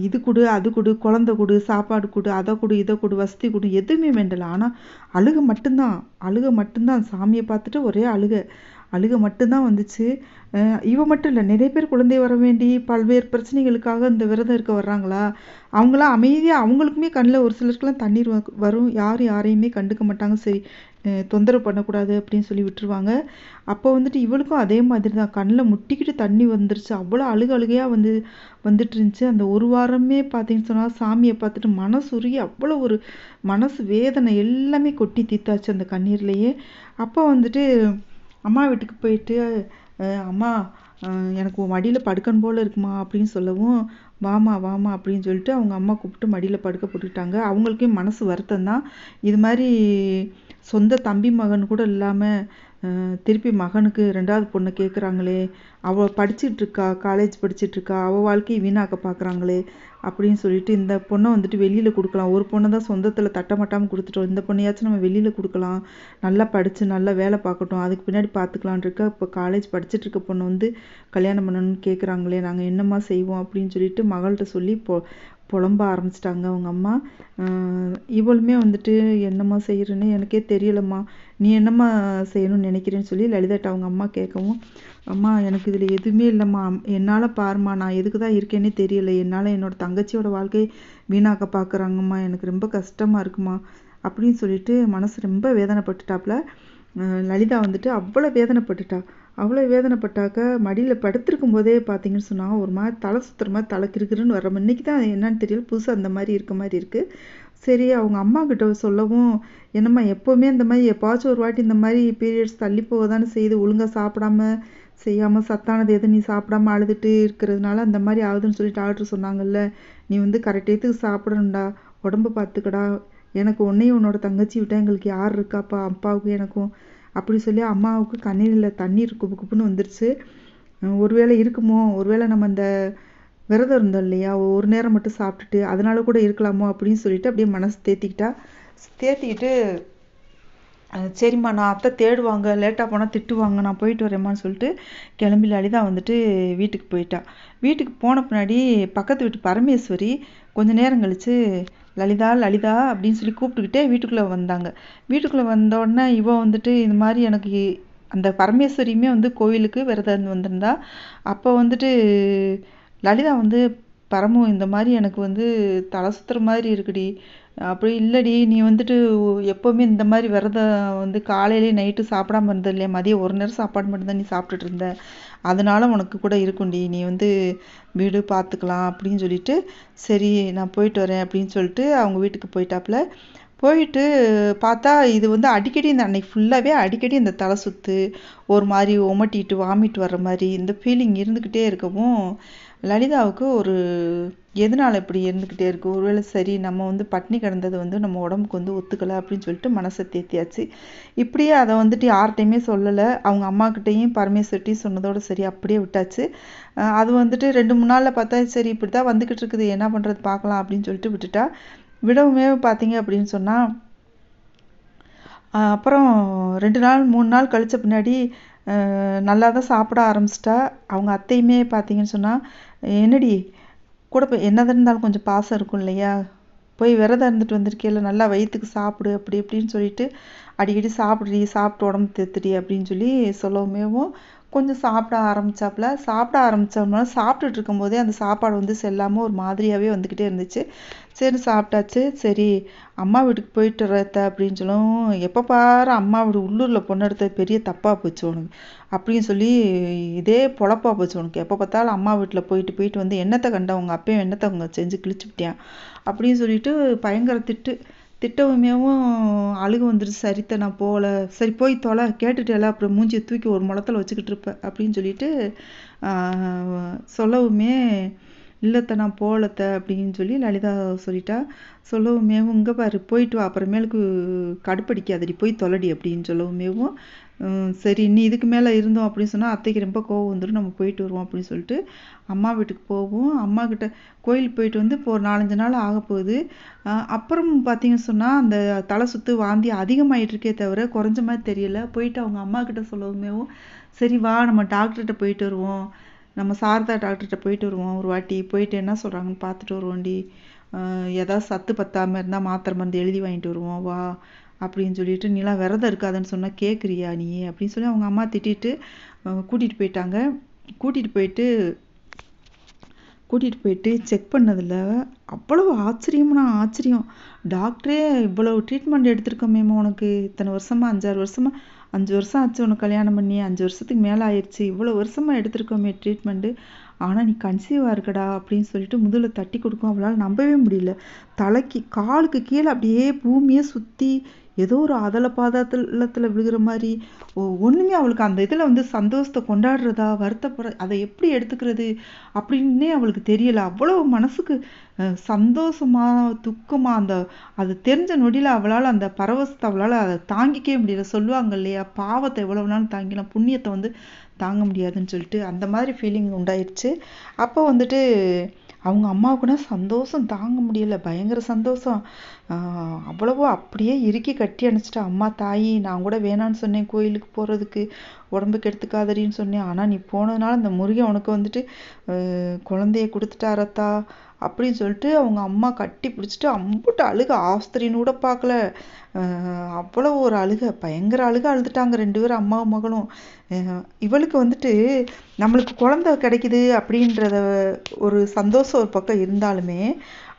இது கொடு அது கொடு குழந்தை கொடு சாப்பாடு கொடு அதை கொடு இதை கொடு வசதி கொடு எதுவுமே வேண்டலை. ஆனால் அழுக மட்டும்தான் அழுக மட்டும்தான் சாமியை பார்த்துட்டு ஒரே அழுக. அழுக மட்டும்தான் வந்துச்சு. இவ மட்டும் இல்லை நிறைய பேர் குழந்தை வர வேண்டி பல்வேறு பிரச்சனைகளுக்காக இந்த விரதம் இருக்க வர்றாங்களா? அவங்களாம் அமைதியாக அவங்களுக்குமே கண்ணில் ஒரு சிலருக்குலாம் தண்ணீர் வ- வரும். யாரும் யாரையுமே கண்டுக்க மாட்டாங்க. சரி தொந்தரவு பண்ணக்கூடாது அப்படின்னு சொல்லி விட்டுருவாங்க. அப்போ வந்துட்டு இவளுக்கும் அதே மாதிரி தான் கண்ணில் முட்டிக்கிட்டு தண்ணி வந்துருச்சு. அவ்வளோ அழுக அழுகையாக வந்து வந்துட்டு இருந்துச்சு அந்த ஒரு வாரமே பார்த்தீங்கன்னு சொன்னால் சாமியை பார்த்துட்டு மனசு உருகி அவ்வளோ ஒரு மனசு வேதனை எல்லாமே கொட்டி தீத்தாச்சு அந்த கண்ணீர்லேயே. அப்போ வந்துட்டு அம்மா வீட்டுக்கு போயிட்டு அம்மா எனக்கு உன் மடியில் படுக்கணும் போல் இருக்குமா? அப்படின்னு சொல்லவும் வாமா வாமா அப்படின்னு சொல்லிட்டு அவங்க அம்மா கூப்பிட்டு மடியில் படுக்க போட்டுக்கிட்டாங்க. அவங்களுக்கே மனசு வருத்தம் தான். இது மாதிரி சொந்த தம்பி மகன் கூட இல்லாமல் திருப்பி மகனுக்கு ரெண்டாவது பொண்ணை கேட்குறாங்களே அவள் படிச்சிட்ருக்கா காலேஜ் படிச்சிட்ருக்கா அவள் வாழ்க்கையை வீணாக்க பார்க்குறாங்களே அப்படின்னு சொல்லிட்டு இந்த பொண்ணை வந்துட்டு வெளியில் கொடுக்கலாம். ஒரு பொண்ணை தான் சொந்தத்தில் தட்டமாட்டாமல் கொடுத்துட்டோம். இந்த பொண்ணையாச்சும் நம்ம வெளியில் கொடுக்கலாம். நல்லா படித்து நல்லா வேலை பார்க்கட்டும். அதுக்கு பின்னாடி பார்த்துக்கலான் இருக்க இப்போ காலேஜ் படிச்சுட்டு இருக்க பொண்ணு வந்து கல்யாணம் பண்ணணும்னு கேட்குறாங்களே நாங்கள் என்னம்மா செய்வோம் அப்படின்னு சொல்லிட்டு மகள்கிட்ட சொல்லி போ புலம்ப ஆரம்பிச்சிட்டாங்க அவங்க அம்மா. இவளுமே வந்துட்டு என்னம்மா செய்கிறேன்னு எனக்கே தெரியலம்மா. நீ என்னம்மா செய்யணும்னு நினைக்கிறேன்னு சொல்லி லலிதாட்ட அவங்க அம்மா கேட்கவும் அம்மா எனக்கு இதில் எதுவுமே இல்லைம்மா. என்னால் பாரும்மா நான் எதுக்கு தான் இருக்கேன்னே தெரியல. என்னால் என்னோட தங்கச்சியோட வாழ்க்கையை வீணாக்க பார்க்குறாங்கம்மா எனக்கு ரொம்ப கஷ்டமாக இருக்குமா அப்படின்னு சொல்லிட்டு மனசு ரொம்ப வேதனைப்பட்டுட்டாப்புல லலிதா வந்துட்டு அவ்வளோ வேதனைப்பட்டுட்டா. அவ்வளோ வேதனைப்பட்டாக்க மடியில் படுத்திருக்கும் போதே பார்த்தீங்கன்னு சொன்னால் ஒரு மாதிரி தலை சுற்றுற மாதிரி தலை கிறுகிறுன்னு வர இன்னைக்கு தான் என்னன்னு தெரியல. புதுசாக அந்த மாதிரி இருக்க மாதிரி இருக்குது சரி அவங்க அம்மா கிட்ட சொல்லவும் என்னம்மா எப்போவுமே இந்த மாதிரி எப்பாச்சும் ஒரு வாட்டி இந்த மாதிரி பீரியட்ஸ் தள்ளி போக தானே செய்யுது. ஒழுங்காக சாப்பிடாம செய்யாமல் சத்தானது எதுவும் நீ சாப்பிடாம அழுதுட்டு இருக்கிறதுனால அந்த மாதிரி ஆகுதுன்னு சொல்லி டாக்டர் சொன்னாங்கல்ல நீ வந்து கரெக்ட் டயத்துக்கு சாப்பிடணும்டா. உடம்பு பார்த்துக்கடா. எனக்கு உன்னையும் உன்னோட தங்கச்சி விட்டால் எங்களுக்கு யார் இருக்காப்பா அப்பாவுக்கு எனக்கும். அப்படி சொல்லி அம்மாவுக்கு கண்ணீரில் தண்ணீர் குப்பு குப்புன்னு வந்துருச்சு. அஹ் ஒருவேளை இருக்குமோ? ஒருவேளை நம்ம அந்த விரதம் இருந்தோம் இல்லையா? ஒரு நேரம் மட்டும் சாப்பிட்டுட்டு அதனால கூட இருக்கலாமோ அப்படின்னு சொல்லிட்டு அப்படியே மனசு தேத்திக்கிட்டா. தேத்திக்கிட்டு சரிம்மா நான் அத்தை தேடுவாங்க லேட்டாக போனால் திட்டுவாங்க நான் போயிட்டு வரேம்மான்னு சொல்லிட்டு கிளம்பி லலிதா வந்துட்டு வீட்டுக்கு போயிட்டா. வீட்டுக்கு போன பின்னாடி பக்கத்து வீட்டு பரமேஸ்வரி கொஞ்ச நேரம் கழிச்சு லலிதா லலிதா அப்படின்னு சொல்லி கூப்பிட்டுக்கிட்டே வீட்டுக்குள்ளே வந்தாங்க. வீட்டுக்குள்ளே வந்த உடனே இவன் வந்துட்டு இந்த மாதிரி எனக்கு அந்த பரமேஸ்வரியுமே வந்து கோயிலுக்கு விரதம் வந்திருந்தா. அப்போ வந்துட்டு லலிதா வந்து பரமு இந்த மாதிரி எனக்கு வந்து தலை சுத்துற மாதிரி இருக்குடி. அப்படி இல்லடி நீ வந்துட்டு எப்போவுமே இந்த மாதிரி விரதம் வந்து காலையிலேயே நைட்டு சாப்பிடாம இருந்தது இல்லையா? மதியம் ஒரு நேரம் சாப்பாடு மட்டும்தான் நீ சாப்பிட்டுட்டு இருந்த. அதனால உனக்கு கூட இருக்கும்டி நீ வந்து வீடு பார்த்துக்கலாம் அப்படின்னு சொல்லிட்டு சரி நான் போயிட்டு வரேன் அப்படின்னு சொல்லிட்டு அவங்க வீட்டுக்கு போயிட்டாப்புல போயிட்டு பார்த்தா இது வந்து அடிக்கடி இந்த அன்னைக்கு ஃபுல்லாகவே அடிக்கடி இந்த தலை சுற்று ஒரு மாதிரி உமட்டிட்டு வாமிட் வர்ற மாதிரி இந்த ஃபீலிங் இருந்துக்கிட்டே இருக்கவும் லலிதாவுக்கு ஒரு எதனால் இப்படி இருந்துக்கிட்டே இருக்கு? ஒருவேளை சரி நம்ம வந்து பட்னி கிடந்தது வந்து நம்ம உடம்புக்கு வந்து ஒத்துக்கலை அப்படின்னு சொல்லிட்டு மனசை தேத்தியாச்சு. இப்படியே அதை வந்துட்டு யார்கிட்டையுமே சொல்லலை. அவங்க அம்மாக்கிட்டேயும் பரமேஸ்வர்ட்டையும் சொன்னதோடு சரி அப்படியே விட்டாச்சு. அது வந்துட்டு ரெண்டு மூணு நாளில் பார்த்தா சரி இப்படி தான் வந்துக்கிட்டு இருக்குது. என்ன பண்ணுறது பார்க்கலாம் அப்படின்னு சொல்லிட்டு விட்டுட்டா. விடவுமே பார்த்தீங்க அப்படின்னு சொன்னால் அப்புறம் ரெண்டு நாள் மூணு நாள் கழித்த பின்னாடி நல்லா தான் சாப்பிட ஆரம்பிச்சிட்டா. அவங்க அத்தையுமே பார்த்தீங்கன்னு சொன்னால் என்னடி கூட போய் என்னதான் இருந்தாலும் கொஞ்சம் பாசம் இருக்கும் இல்லையா? போய் விரதம் இருந்துட்டு வந்திருக்கேல நல்லா வயிற்றுக்கு சாப்பிடு அப்படி இப்படின்னு சொல்லிட்டு அடிக்கடி சாப்பிடுடி சாப்பிட்டு உடம்பு தேத்துடி அப்படின்னு சொல்லி சொல்லவுமேவும் கொஞ்சம் சாப்பிட ஆரம்பிச்சாப்புல. சாப்பிட ஆரம்பித்தோம்னா சாப்பிட்டுட்டு இருக்கும்போதே அந்த சாப்பாடு வந்து செல்லாமல் ஒரு மாதிரியாகவே வந்துக்கிட்டே இருந்துச்சு. சரி சாப்பிட்டாச்சு. சரி அம்மா வீட்டுக்கு போயிட்டு வரத்த அப்படின்னு சொல்லவும் எப்போ பாரு அம்மா வீடு உள்ளூரில் பொண்ணு எடுத்தது பெரிய தப்பாக போச்சு உனக்கு. அப்படின்னு சொல்லி இதே பொழப்பா போச்சு உனக்கு. எப்போ பார்த்தாலும் அம்மா வீட்டில் போயிட்டு போயிட்டு வந்து என்னத்தை கண்ட? உங்கள் அப்பயும் என்னத்தை அவங்க செஞ்சு கிழிச்சுக்கிட்டியான் அப்படின்னு சொல்லிட்டு பயங்கர திட்டு. திட்டவுமேவும் அழுகு வந்துடுச்சு சரித்த நான் போகல. சரி போய் தொலை. கேட்டுட்டேல. அப்புறம் மூஞ்சியை தூக்கி ஒரு முளத்தில் வச்சுக்கிட்டு இருப்பேன் அப்படின்னு சொல்லிட்டு சொல்லவுமே இல்லத்தை நான் போகலத்த அப்படின்னு சொல்லி லலிதா சொல்லிட்டா. சொல்லவுமேவும் இங்கே பாரு போயிட்டு வா அப்புறமேலுக்கு கடுப்படிக்காதடி போய் தொலடி அப்படின்னு சொல்லவுமேவும் சரி நீ இதுக்கு மேலே இருந்தோம் அப்படின்னு சொன்னால் அத்தைக்கு ரொம்ப கோவம் வந்துடும் நம்ம போயிட்டு வருவோம் அப்படின்னு சொல்லிட்டு அம்மா வீட்டுக்கு போவோம். அம்மா கிட்ட கோயிலுக்கு போயிட்டு வந்து இப்போ ஒரு நாலஞ்சு நாள் ஆக போகுது. அப்புறம் பார்த்தீங்கன்னு சொன்னால் அந்த தலை சுற்று வாந்தி அதிகமாயிட்டு இருக்கே தவிர குறைஞ்ச மாதிரி தெரியல. போயிட்டு அவங்க அம்மா கிட்ட சொல்லவுமேவும் சரி வா நம்ம டாக்டர்கிட்ட போயிட்டு வருவோம். நம்ம சாரதா டாக்டர்கிட்ட போயிட்டு வருவோம். ஒரு வாட்டி போயிட்டு என்ன சொல்கிறாங்கன்னு பார்த்துட்டு வருவோண்டி ஏதாவது சத்து பத்தாமல் இருந்தால் மாத்திரை மருந்து எழுதி வாங்கிட்டு வருவோம். வா அப்படின்னு சொல்லிட்டு நீலாம் விரதம் இருக்காதுன்னு சொன்னால் கேட்குறியா நீ? அப்படின்னு சொல்லி அவங்க அம்மா திட்டிட்டு கூட்டிகிட்டு போயிட்டாங்க. கூட்டிகிட்டு போயிட்டு கூட்டிகிட்டு போயிட்டு செக் பண்ணதில் அவ்வளோ ஆச்சரியம்னா ஆச்சரியம். டாக்டரே இவ்வளோ ட்ரீட்மெண்ட் எடுத்திருக்கோமேம்மா உனக்கு. இத்தனை வருஷமாக அஞ்சாறு வருஷமாக அஞ்சு வருஷம் ஆச்சு உனக்கு கல்யாணம் பண்ணி அஞ்சு வருஷத்துக்கு மேலே ஆயிடுச்சு இவ்வளோ வருஷமா எடுத்திருக்கோமே ட்ரீட்மெண்ட்டு ஆனால் நீ கன்சீவாக இருக்கடா அப்படின்னு சொல்லிட்டு முதல்ல தட்டி கொடுக்கும். அவளால் நம்பவே முடியல. தலைக்கு காலுக்கு கீழே அப்படியே பூமியை சுற்றி ஏதோ ஒரு அதல பாதாளத்தில் விழுகிற மாதிரி ஒன்றுமே அவளுக்கு அந்த இதில் வந்து சந்தோஷத்தை கொண்டாடுறதா வருத்தப்படுற அதை எப்படி எடுத்துக்கிறது அப்படின்னே அவளுக்கு தெரியல. அவ்வளோ மனசுக்கு சந்தோஷமாக துக்கமாக அந்த அது தெரிஞ்ச நொடியில் அவளால் அந்த பரவசத்தை அவளால் அதை தாங்கிக்கவே முடியல. சொல்லுவாங்க இல்லையா பாவத்தை எவ்வளோ நாள் தாங்கிலாம் புண்ணியத்தை வந்து தாங்க முடியாதுன்னு சொல்லிட்டு அந்த மாதிரி ஃபீலிங் உண்டாயிடுச்சு அப்போ வந்துட்டு அவங்க அம்மாவுக்குனா சந்தோஷம் தாங்க முடியல. பயங்கர சந்தோஷம். அவ்வளவோ அப்படியே இறுக்கி கட்டி அணைச்சிட்டா அம்மா தாயி நான் கூட வேணான்னு சொன்னேன். கோயிலுக்கு போகிறதுக்கு உடம்புக்கு எடுத்துக்காதடின்னு சொன்னேன். ஆனால் நீ போனதுனால அந்த முருகன் உனக்கு வந்துட்டு குழந்தைய கொடுத்துட்டாரத்தா? அப்படின்னு சொல்லிட்டு அவங்க அம்மா கட்டி பிடிச்சிட்டு அம்புட்டு அழுக ஆஸ்திரின்னு கூட பார்க்கல. அவ்வளோ ஒரு அழுக. பயங்கர அழுக அழுதுட்டாங்க ரெண்டு பேரும் அம்மாவும் மகளும். இவளுக்கு வந்துட்டு நம்மளுக்கு குழந்தை கிடைக்குது அப்படின்றத ஒரு சந்தோஷம் ஒரு பக்கம் இருந்தாலுமே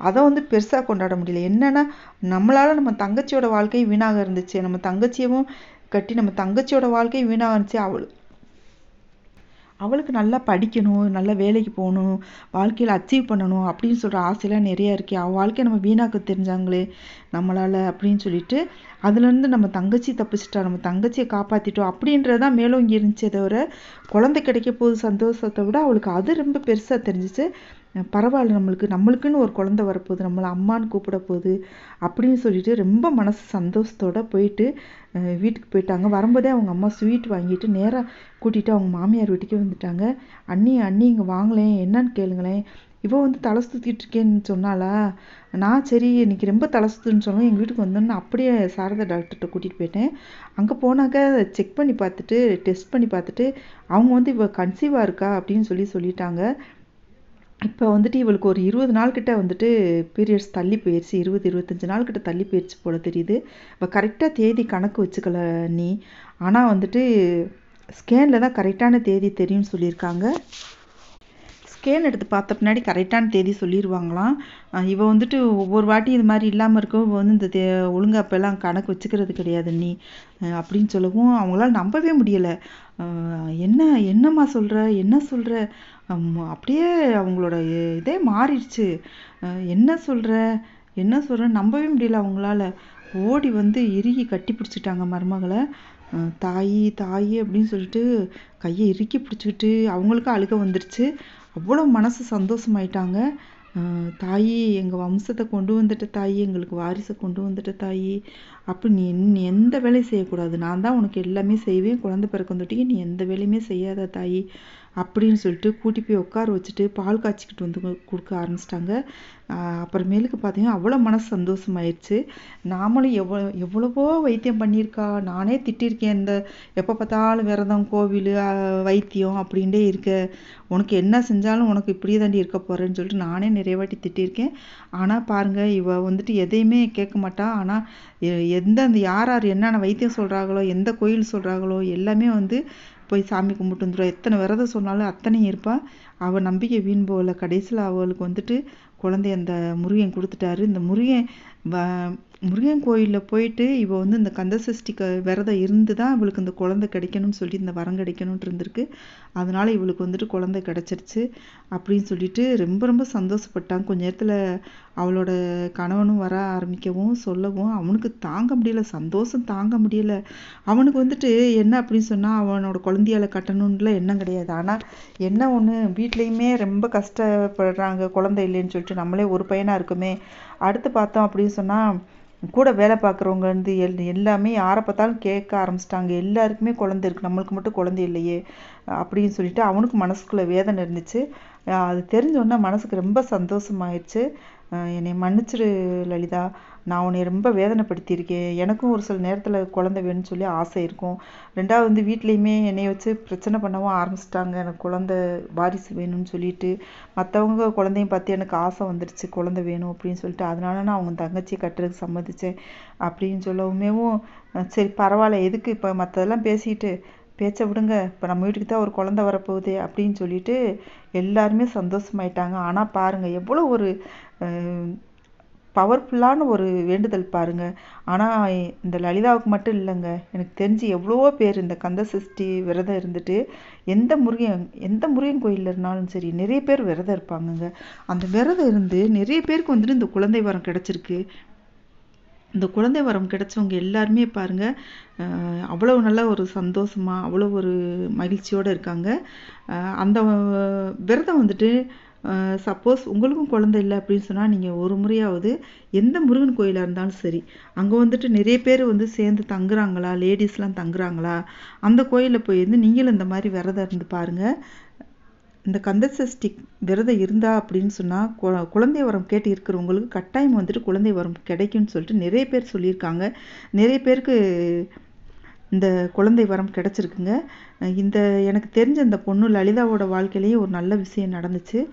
அதை வந்து பெருசாக கொண்டாட முடியல. என்னென்னா நம்மளால் நம்ம தங்கச்சியோட வாழ்க்கையும் வீணாக இருந்துச்சு. நம்ம தங்கச்சியவும் கட்டி நம்ம தங்கச்சியோட வாழ்க்கையும் வீணாக இருந்துச்சு. அவள் அவளுக்கு நல்லா படிக்கணும் நல்ல வேலைக்கு போகணும் வாழ்க்கையில் அச்சீவ் பண்ணணும் அப்படின்னு சொல்கிற ஆசையெல்லாம் நிறையா இருக்கே. அவள் வாழ்க்கையை நம்ம வீணாக்க தெரிஞ்சாங்களே நம்மளால் அப்படின்னு சொல்லிட்டு அதுலேருந்து நம்ம தங்கச்சி தப்பிச்சிட்டா நம்ம தங்கச்சியை காப்பாற்றிட்டோம் அப்படின்றதான் மேலும் இங்கே இருந்துச்சே தவிர குழந்தை கிடைக்க போது சந்தோஷத்தை விட அவளுக்கு அது ரொம்ப பெருசாக தெரிஞ்சிச்சு. பரவாயில்ல நம்மளுக்கு நம்மளுக்குன்னு ஒரு குழந்தை வரப்போகுது நம்மளை அம்மான்னு கூப்பிட போகுது அப்படின்னு சொல்லிட்டு ரொம்ப மனசு சந்தோஷத்தோடு போயிட்டு வீட்டுக்கு போயிட்டாங்க. வரும்போதே அவங்க அம்மா ஸ்வீட் வாங்கிட்டு நேராக கூட்டிகிட்டு அவங்க மாமியார் வீட்டுக்கே வந்துட்டாங்க. அண்ணி அண்ணி இங்கே வாங்கலேன் என்னன்னு கேளுங்களேன். இவ வந்து தலை சுற்றிட்டு இருக்கேன்னு சொன்னாலா நான் சரி இன்னைக்கு ரொம்ப தலை சுற்றுன்னு சொன்னோம். எங்கள் வீட்டுக்கு வந்தோன்னு அப்படியே சாரதா டாக்டர்கிட்ட கூட்டிகிட்டு போயிட்டேன். அங்கே போனாக்க செக் பண்ணி பார்த்துட்டு டெஸ்ட் பண்ணி பார்த்துட்டு அவங்க வந்து இவ கன்சீவாக இருக்கா அப்படின்னு சொல்லி சொல்லிட்டாங்க. இப்போ வந்துட்டு இவளுக்கு ஒரு இருபது நாள் கிட்ட வந்துட்டு பீரியட்ஸ் தள்ளி போயிடுச்சு இருபது இருபத்தஞ்சி நாள் கிட்ட தள்ளி போயிடுச்சு போல தெரியுது. இப்போ கரெக்டாக தேதி கணக்கு வச்சுக்கல நீ. ஆனால் வந்துட்டு ஸ்கேனில் தான் கரெக்டான தேதி தெரியும்னு சொல்லியிருக்காங்க. ஸ்கேல் எடுத்து பார்த்த பின்னாடி கரெக்டான தேதி சொல்லிடுவாங்களாம் இவள் வந்துட்டு ஒவ்வொரு வாட்டி இது மாதிரி இல்லாமல் இருக்கும் இவள் வந்து இந்த தே ஒழுங்கா அப்போல்லாம் கணக்கு வச்சுக்கிறது கிடையாது நீ அப்படின்னு சொல்லவும் அவங்களால நம்பவே முடியலை. என்ன என்னம்மா சொல்கிற என்ன சொல்கிற அப்படியே அவங்களோட இதே மாறிடுச்சு. என்ன சொல்கிற என்ன சொல்கிற நம்பவே முடியல அவங்களால. ஓடி வந்து இறுகி கட்டி பிடிச்சிட்டாங்க மருமகளை. தாயி தாயி அப்படின்னு சொல்லிட்டு கையை இறுக்கி பிடிச்சிக்கிட்டு அவங்களுக்கும் அழுக வந்துருச்சு. அவ்வளோ மனசு சந்தோஷமாயிட்டாங்க. தாயி எங்கள் வம்சத்தை கொண்டு வந்துட்ட தாயி எங்களுக்கு வாரிசை கொண்டு வந்துட்ட தாயி அப்போ நீ நீ எந்த வேலையும் செய்யக்கூடாது. நான் தான் உனக்கு எல்லாமே செய்வேன். குழந்தை பிறக்க தொட்டிக்கு நீ எந்த வேலையுமே செய்யாத தாயி. அப்படின்னு சொல்லிட்டு கூட்டி போய் உட்கார வச்சுட்டு பால் காய்ச்சிக்கிட்டு வந்து கொடுக்க ஆரம்பிச்சிட்டாங்க. அப்புறமேலுக்கு பார்த்தீங்கன்னா அவ்வளோ மனசு சந்தோஷமாயிருச்சு. நாமளும் எவ்வளோ எவ்வளவோ வைத்தியம் பண்ணியிருக்கா. நானே திட்டிருக்கேன் இந்த எப்போ பார்த்தாலும் விரதம் கோவில் வைத்தியம் அப்படின்ட்டே இருக்க. உனக்கு என்ன செஞ்சாலும் உனக்கு இப்படியே தாண்டி இருக்க போகிறேன்னு சொல்லிட்டு நானே நிறைய வாட்டி திட்டிருக்கேன். ஆனால் பாருங்கள் இவ வந்துட்டு எதையுமே கேட்க மாட்டா. ஆனால் எந்த அந்த யார் யார் என்னென்ன வைத்தியம் சொல்கிறாங்களோ எந்த கோயில் சொல்கிறாங்களோ எல்லாமே வந்து போய் சாமி கும்பிட்டு வந்துடும் எத்தனை விரதம் சொன்னாலும் அத்தனையும் இருப்பா. அவள் நம்பிக்கை வீண் போகல. கடைசியில் அவளுக்கு வந்துட்டு குழந்தை அந்த முருகன் கொடுத்துட்டாரு. இந்த முருகன் வ- முருகன் கோயிலில் போயிட்டு இவள் வந்து இந்த கந்த சஷ்டி க விரதம் இருந்து தான் இவளுக்கு இந்த குழந்தை கிடைக்கணும்னு சொல்லி இந்த வரம் கிடைக்கணும்னு இருந்திருக்கு. அதனால் இவளுக்கு வந்துட்டு குழந்தை கிடச்சிருச்சு. அப்படின்னு சொல்லிட்டு ரொம்ப ரொம்ப சந்தோஷப்பட்டான் கொஞ்ச நேரத்தில் அவளோட கணவனும் வர ஆரம்பிக்கவும் சொல்லவும் அவனுக்கு தாங்க முடியல சந்தோஷம் தாங்க முடியல. அவனுக்கு வந்துட்டு என்ன அப்படின்னு சொன்னால் அவனோட குழந்தையால கட்டணும்ல எண்ணம் கிடையாது. ஆனால் என்ன ஒன்று வீட்லேயுமே ரொம்ப கஷ்டப்படுறாங்க குழந்தை இல்லைன்னு சொல்லிட்டு நம்மளே ஒரு பையனாக இருக்குமே. அடுத்து பார்த்தோம் அப்படின்னு சொன்னால் கூட வேலை பார்க்குறவங்க வந்து எல் எல்லாமே யாரை பார்த்தாலும் கேட்க ஆரம்பிச்சிட்டாங்க. எல்லாருக்குமே குழந்தை இருக்குது நம்மளுக்கு மட்டும் குழந்தை இல்லையே அப்படின்னு சொல்லிட்டு அவனுக்கு மனசுக்குள்ளே வேதனை இருந்துச்சு. அது தெரிஞ்ச மனசுக்கு ரொம்ப சந்தோஷமாயிடுச்சு என்னை மன்னிச்சிடு லலிதா. நான் உன்னை ரொம்ப வேதனைப்படுத்தியிருக்கேன். எனக்கும் ஒரு சில நேரத்தில் குழந்தை வேணும்னு சொல்லி ஆசை இருக்கும். ரெண்டாவது வந்து வீட்லேயுமே என்னை வச்சு பிரச்சனை பண்ணவும் ஆரம்பிச்சிட்டாங்க. எனக்கு குழந்தை வாரிசு வேணும்னு சொல்லிட்டு. மற்றவங்க குழந்தையும் பார்த்து எனக்கு ஆசை வந்துடுச்சு குழந்தை வேணும் அப்படின்னு சொல்லிட்டு. அதனால நான் அவங்க தங்கச்சியை கட்டுறதுக்கு சம்மதிச்சேன் அப்படின்னு சொல்லவுமேவும் சரி பரவாயில்ல. எதுக்கு இப்போ மற்றதெல்லாம் பேசிட்டு பேச்சை விடுங்க. இப்போ நம்ம வீட்டுக்கு தான் ஒரு குழந்த வரப்போகுது அப்படின்னு சொல்லிட்டு எல்லாருமே சந்தோஷமாயிட்டாங்க. ஆனால் பாருங்கள் எவ்வளோ ஒரு பவர்ஃபுல்லான ஒரு வேண்டுதல் பாருங்க. ஆனால் இந்த லலிதாவுக்கு மட்டும் இல்லைங்க. எனக்கு தெரிஞ்சு எவ்வளவோ பேர் இந்த கந்த சஷ்டி விரதம் இருந்துட்டு எந்த முருகன் எந்த முருகன் கோயிலில் இருந்தாலும் சரி நிறைய பேர் விரதம் இருப்பாங்கங்க. அந்த விரதம் இருந்து நிறைய பேருக்கு வந்துட்டு இந்த குழந்தை வரம் கிடச்சிருக்கு. இந்த குழந்தை வரம் கிடைச்சவங்க எல்லாருமே பாருங்க அவ்வளோ நல்ல ஒரு சந்தோஷமாக அவ்வளோ ஒரு மகிழ்ச்சியோடு இருக்காங்க. அந்த விரதம் வந்துட்டு சப்போஸ் உங்களுக்கும் குழந்தை இல்லை அப்படின்னு சொன்னால் நீங்கள் ஒரு முறையாவது எந்த முருகன் கோயிலாக இருந்தாலும் சரி அங்கே வந்துட்டு நிறைய பேர் வந்து சேர்ந்து தங்குறாங்களா லேடிஸ்லாம் தங்குறாங்களா அந்த கோயிலில் போய் இருந்து நீங்களும் இந்த மாதிரி விரதம் இருந்து பாருங்க. இந்த கந்த சஷ்டி விரதம் இருந்தா அப்படின்னு சொன்னால் கு- குழந்தை வரம் கேட்டு இருக்கிறவங்களுக்கு கட்டாயம் வந்துட்டு குழந்தை வரம் கிடைக்கும்னு சொல்லிட்டு நிறைய பேர் சொல்லியிருக்காங்க. நிறைய பேருக்கு இந்த குழந்தை வரம் கிடச்சிருக்குங்க. இந்த எனக்கு தெரிஞ்ச இந்த பொண்ணு லலிதாவோட வாழ்க்கையிலேயே ஒரு நல்ல விஷயம் நடந்துச்சு.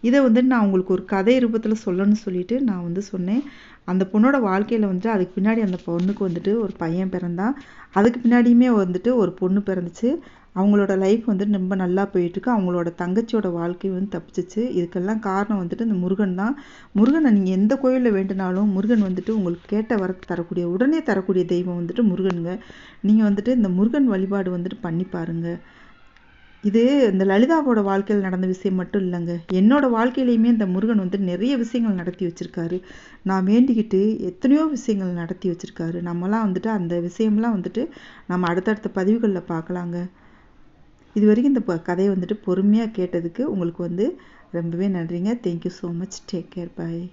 இதை வந்து நான் உங்களுக்கு ஒரு கதை ரூபத்தில் சொல்லணும்னு சொல்லிட்டு நான் வந்து சொன்னேன். அந்த பொண்ணோட வாழ்க்கையில் வந்துட்டு அதுக்கு பின்னாடி அந்த பொண்ணுக்கு வந்துட்டு ஒரு பையன் பிறந்தான். அதுக்கு பின்னாடியுமே வந்துட்டு ஒரு பொண்ணு பிறந்துச்சு. அவங்களோட லைஃப் வந்துட்டு ரொம்ப நல்லா போயிட்டுருக்கு. அவங்களோட தங்கச்சியோட வாழ்க்கை வந்து தப்பிச்சிச்சு. இதுக்கெல்லாம் காரணம் வந்துட்டு இந்த முருகன் தான். முருகனை நீங்கள் எந்த கோயிலில் வேண்டுனாலும் முருகன் வந்துட்டு உங்களுக்கு கேட்ட வரத்தை தரக்கூடிய உடனே தரக்கூடிய தெய்வம் வந்துட்டு முருகனுங்க. நீங்கள் வந்துட்டு இந்த முருகன் வழிபாடு வந்துட்டு பண்ணி பாருங்க. இது இந்த லலிதாவோட வாழ்க்கையில் நடந்த விஷயம் மட்டும் இல்லைங்க. என்னோட வாழ்க்கையிலையுமே இந்த முருகன் வந்து நிறைய விஷயங்கள் நடத்தி வச்சிருக்காரு. நான் வேண்டிக்கிட்டு எத்தனையோ விஷயங்கள் நடத்தி வச்சிருக்காரு. நம்மலாம் வந்துட்டு அந்த விஷயம்லாம் வந்துட்டு நம்ம அடுத்தடுத்த பதிவுகளில் பார்க்கலாங்க. இது வரைக்கும் இந்த ப- கதையை வந்துட்டு பொறுமையாக கேட்டதுக்கு உங்களுக்கு வந்து ரொம்பவே நன்றிங்க. Thank you so much take care bye